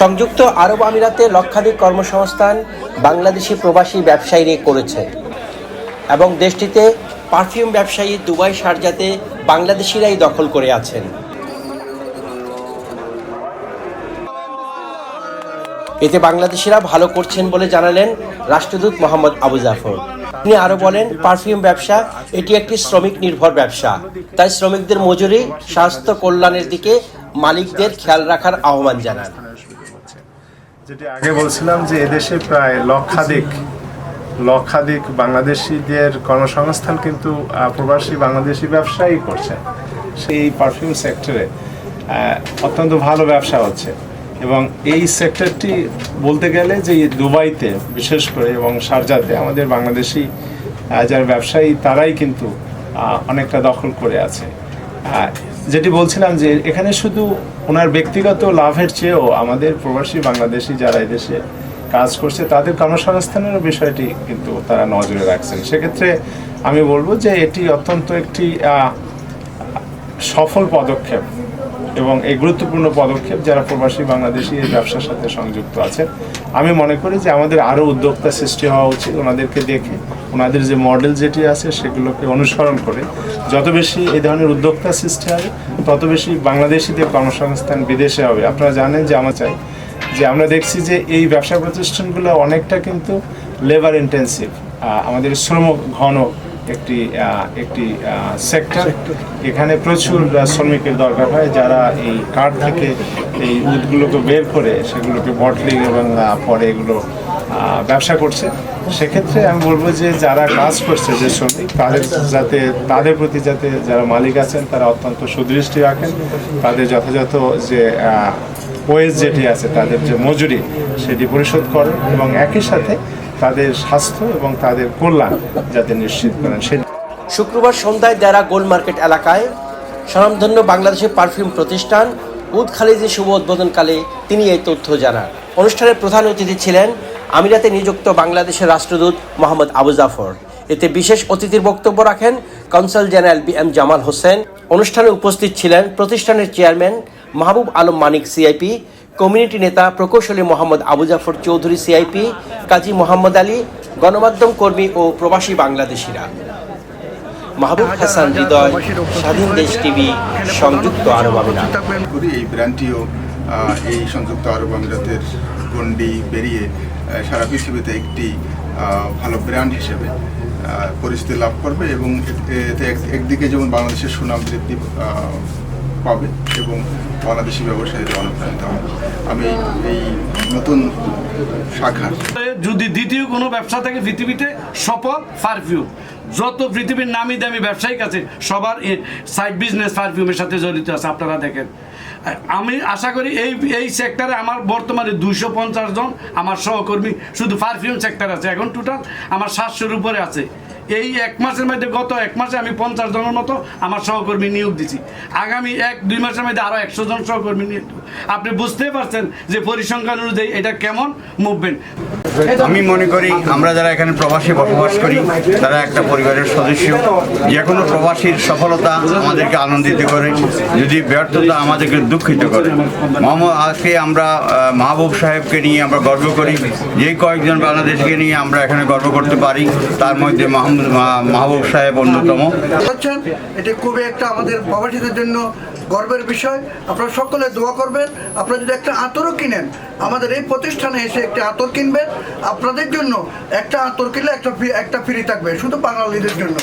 সংযুক্ত আরব আমিরাতে লক্ষাধিক কর্মসংস্থান বাংলাদেশি প্রবাসী ব্যবসায়ীরা করেছে এবং দেশটিতে পারফিউম ব্যবসায়ী দুবাই শারজাতে বাংলাদেশিরাই দখল করে আছেন। এতে বাংলাদেশিরা ভালো করছেন বলে জানালেন রাষ্ট্রদূত মোহাম্মদ আবু জাফর। তিনি আরও বলেন, পারফিউম ব্যবসা এটি একটি শ্রমিক নির্ভর ব্যবসা। তাই শ্রমিকদের মজুরি, স্বাস্থ্য কল্যাণের দিকে মালিকদের খেয়াল রাখার আহ্বান জানান। যেটি আগে বলছিলাম যে এদেশে প্রায় লক্ষাধিক লক্ষাধিক বাংলাদেশিদের কর্মসংস্থান কিন্তু প্রবাসী বাংলাদেশি ব্যবসায়ী করছে। সেই পারফিউম সেক্টরে অত্যন্ত ভালো ব্যবসা হচ্ছে। এবং এই সেক্টরটি বলতে গেলে যে দুবাইতে বিশেষ করে এবং শারজাতে আমাদের বাংলাদেশি যারা ব্যবসায়ী, তারাই কিন্তু অনেকটা দখল করে আছে। যেটি বলছিলাম যে এখানে শুধু ওনার ব্যক্তিগত লাভের চেয়েও আমাদের প্রবাসী বাংলাদেশি যারা এদেশে কাজ করছে, তাদের কর্মসংস্থানের বিষয়টি কিন্তু তারা নজরে রাখছেন। সেক্ষেত্রে আমি বলব যে এটি অত্যন্ত একটি সফল পদক্ষেপ এবং এই গুরুত্বপূর্ণ পদক্ষেপ যারা প্রবাসী বাংলাদেশি এই ব্যবসার সাথে সংযুক্ত আছেন। আমি মনে করি যে আমাদের আরও উদ্যোক্তা সৃষ্টি হওয়া উচিত ওনাদেরকে দেখে। ওনাদের যে মডেল যেটি আছে সেগুলোকে অনুসরণ করে। যত বেশি এই ধরনের উদ্যোক্তা সৃষ্টি হবে তত বেশি বাংলাদেশিদের কর্মসংস্থান বিদেশে হবে। আপনারা জানেন যে আমরা চাই যে আমরা দেখছি যে এই ব্যবসা প্রতিষ্ঠানগুলো অনেকটা কিন্তু লেবার ইন্টেন্সিভ আমাদের শ্রম ঘন একটি একটি সেক্টর এখানে প্রচুর শ্রমিকের দরকার হয় যারা এই কাঠ থেকে এই উদগুলোকে বের করে সেগুলোকে বটলিং এবং পরে এগুলো ব্যবসা করছে। সেক্ষেত্রে আমি বলব যে যারা কাজ করছে যে শ্রমিক, তাদের যাতে, তাদের প্রতি যাতে যারা মালিক আছেন, তারা অত্যন্ত সুদৃষ্টি রাখেন। তাদের যথাযথ যে ওয়েজ যেটি আছে, তাদের যে মজুরি, সেটি পরিশোধ করেন এবং একই সাথে তাদের স্বাস্থ্য এবং তাদের কল্যাণ যাতে নিশ্চিত করেন। শুক্রবার সন্ধ্যায় দেরা গোল মার্কেট এলাকায় স্বনামধন্য বাংলাদেশের পারফিউম প্রতিষ্ঠান উদ খালিদের শুভ উদ্বোধনকালে তিনি এই তথ্য জানান। অনুষ্ঠানের প্রধান অতিথি ছিলেন আমিরাতে নিযুক্ত বাংলাদেশের রাষ্ট্রদূত মোহাম্মদ আবু জাফর। এতে বিশেষ অতিথির বক্তব্য রাখেন consul general B M Jamal Hossain. অনুষ্ঠানে উপস্থিত ছিলেন প্রতিষ্ঠানের chairman Mahbub Alam Manik CIP community নেতা প্রকৌশলী মোহাম্মদ আবু জাফর চৌধুরী সিআইপি কাজী মোহাম্মদ আলী, গণমাধ্যম কর্মী ও প্রবাসী বাংলাদেশিরা। মাহবুব হাসান হৃদয়, স্বাধীন দেশ টিভি, সংযুক্ত আরব আমিরাত। এই ব্র্যান্ডটিও এই সংযুক্ত আরব আমিরাতের গণ্ডি পেরিয়ে সারা পৃথিবীতে একটি ভালো ব্র্যান্ড হিসেবে পরিচিতি লাভ করবে এবং এতে এক- একদিকে যেমন বাংলাদেশের সুনাম বৃদ্ধি পাবে এবং বাংলাদেশি ব্যবসায়ীরা অনুপ্রাণিত হবে। আমি এই নতুন শাখার যদি দ্বিতীয় কোনো ব্যবসা থাকে পৃথিবীতে, সফল পারফিউম যত পৃথিবীর নামি দামি ব্যবসায়িক আছে, সবার সাইড বিজনেস পারফিউমের সাথে জড়িত আছে, আপনারা দেখেন। আমি আশা করি এই এই সেক্টরে আমার বর্তমানে দুইশো পঞ্চাশ জন আমার সহকর্মী শুধু পারফিউম সেক্টর আছে। এখন টোটাল আমার সাতশোর উপরে আছে। এই এক মাসের মধ্যে গত এক মাসে আমি পঞ্চাশ জনের মতো আমার সহকর্মী নিয়োগ দিছি। আগামী এক, দুই মাসের মধ্যে আরও একশো জন সহকর্মী নিয়োগ আপনি বুঝতে পারছেন যে পরিসংখ্যান অনুযায়ী এটা কেমন মুভমেন্ট আমি মনে করি আমরা যারা এখানে প্রবাসী বসবাস করি, তারা একটা পরিবারের সদস্য। যে কোনো প্রবাসীর সফলতা আমাদেরকে আনন্দিত করে, যদি ব্যর্থতা আমাদেরকে দুঃখিত করে। মোহাম্মদ আজকে আমরা মাহবুব সাহেবকে নিয়ে আমরা গর্ব করি। যে কয়েকজন বাংলাদেশকে নিয়ে আমরা এখানে গর্ব করতে পারি, তার মধ্যে মাহমুদ মাহবুব সাহেব অন্যতম। এটা খুবই একটা আমাদের প্রবাসীদের জন্য গর্বের বিষয়। আপনারা সকলে দোয়া করবেন। আপনারা যদি একটা আতরও কিনেন, আমাদের এই প্রতিষ্ঠানে এসে একটা আতর কিনবেন। আপনাদের জন্য একটা আতর কিনলে একটা একটা ফ্রি থাকবে, শুধু বাঙালিদের জন্য।